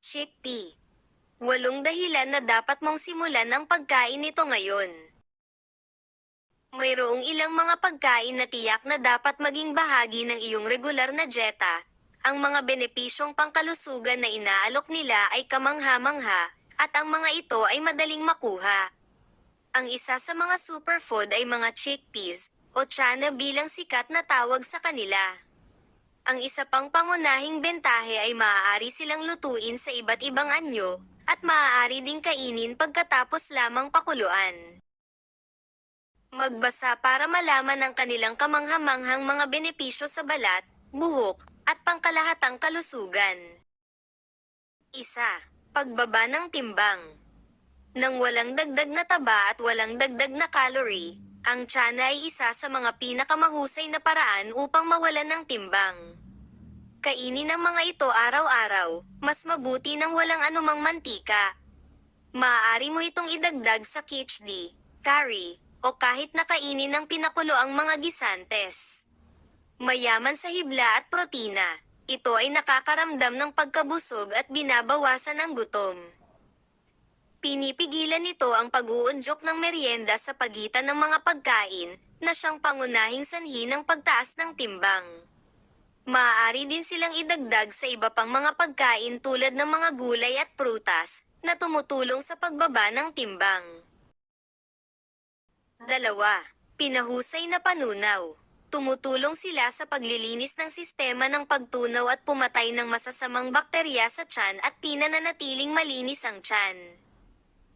Chickpea. Walong dahilan na dapat mong simulan ang pagkain nito ngayon. Mayroong ilang mga pagkain na tiyak na dapat maging bahagi ng iyong regular na dieta. Ang mga benepisyong pangkalusugan na inaalok nila ay kamangha-mangha, at ang mga ito ay madaling makuha. Ang isa sa mga superfood ay mga chickpeas, o chana bilang sikat na tawag sa kanila. Ang isa pang pangunahing bentahe ay maaari silang lutuin sa iba't ibang anyo, at maaari ding kainin pagkatapos lamang pakuluan. Magbasa para malaman ang kanilang kamanghamanghang mga benepisyo sa balat, buhok, at pangkalahatang kalusugan. Isa, pagbaba ng timbang. Nang walang dagdag na taba at walang dagdag na calorie, ang tiyan ay isa sa mga pinakamahusay na paraan upang mawalan ng timbang. Kainin ang mga ito araw-araw, mas mabuti nang walang anumang mantika. Maaari mo itong idagdag sa khichdi, curry, o kahit nakainin ng pinakulo ang mga gisantes. Mayaman sa hibla at protina, ito ay nakakaramdam ng pagkabusog at binabawasan ang gutom. Pinipigilan nito ang pag-uunjok ng merienda sa pagitan ng mga pagkain na siyang pangunahing sanhi ng pagtaas ng timbang. Maaari din silang idagdag sa iba pang mga pagkain tulad ng mga gulay at prutas na tumutulong sa pagbaba ng timbang. Dalawa, pinahusay na panunaw. Tumutulong sila sa paglilinis ng sistema ng pagtunaw at pumatay ng masasamang bakterya sa tiyan at pinananatiling malinis ang tiyan.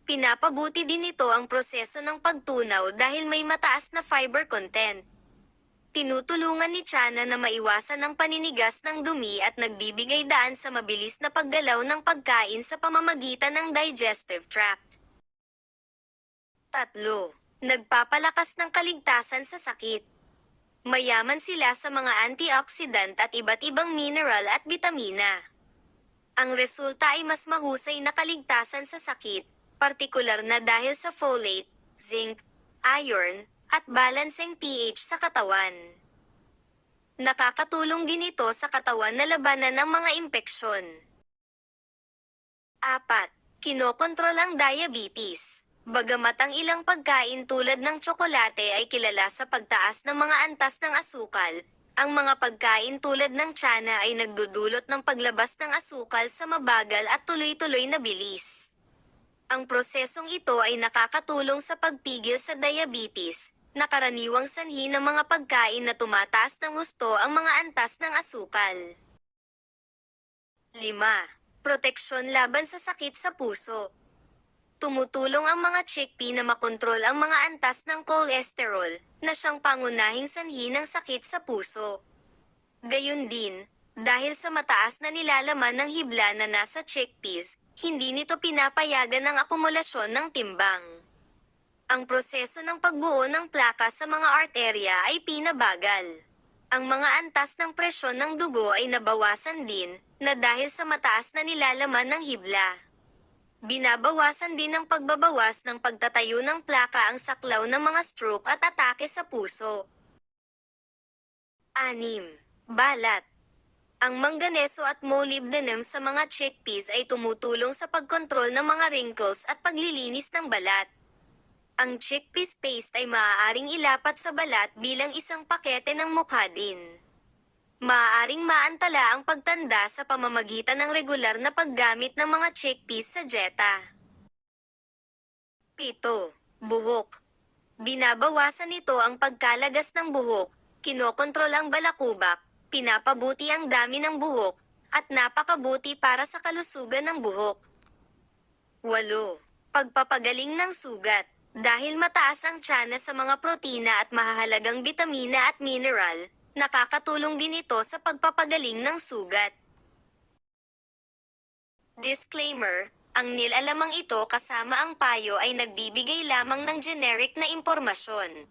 Pinapabuti din ito ang proseso ng pagtunaw dahil may mataas na fiber content. Tinutulungan ni Chana na maiwasan ang paninigas ng dumi at nagbibigay daan sa mabilis na paggalaw ng pagkain sa pamamagitan ng digestive tract. Tatlo, nagpapalakas ng kaligtasan sa sakit. Mayaman sila sa mga antioxidant at iba't ibang mineral at bitamina. Ang resulta ay mas mahusay na kaligtasan sa sakit, partikular na dahil sa folate, zinc, iron, at balancing pH sa katawan. Nakakatulong din ito sa katawan na labanan ng mga impeksyon. 4. Kinokontrol ang diabetes. Bagamat ang ilang pagkain tulad ng tsokolate ay kilala sa pagtaas ng mga antas ng asukal, ang mga pagkain tulad ng tsana ay nagdudulot ng paglabas ng asukal sa mabagal at tuloy-tuloy na bilis. Ang prosesong ito ay nakakatulong sa pagpigil sa diabetes, na karaniwang sanhi ng mga pagkain na tumataas ng gusto ang mga antas ng asukal. 5. Proteksyon laban sa sakit sa puso. Tumutulong ang mga chickpea na makontrol ang mga antas ng cholesterol, na siyang pangunahing sanhi ng sakit sa puso. Gayun din, dahil sa mataas na nilalaman ng hibla na nasa chickpeas, hindi nito pinapayagan ang akumulasyon ng timbang. Ang proseso ng pagbuo ng plaka sa mga arterya ay pinabagal. Ang mga antas ng presyon ng dugo ay nabawasan din, na dahil sa mataas na nilalaman ng hibla. Binabawasan din ng pagbabawas ng pagtatayo ng plaka ang saklaw ng mga stroke at atake sa puso. 6. Balat Ang mangganeso at molybdenum sa mga chickpeas ay tumutulong sa pagkontrol ng mga wrinkles at paglilinis ng balat. Ang chickpeas paste ay maaaring ilapat sa balat bilang isang pakete ng mukha din. Maaaring maantala ang pagtanda sa pamamagitan ng regular na paggamit ng mga chickpeas sa dieta. 7. Buhok Binabawasan nito ang pagkalagas ng buhok, kinokontrol ang balakubak, pinapabuti ang dami ng buhok, at napakabuti para sa kalusugan ng buhok. 8. Pagpapagaling ng sugat dahil mataas ang tsana sa mga protina at mahahalagang bitamina at mineral, nakakatulong din ito sa pagpapagaling ng sugat. Disclaimer, ang nilalamang ito kasama ang payo ay nagbibigay lamang ng generic na impormasyon.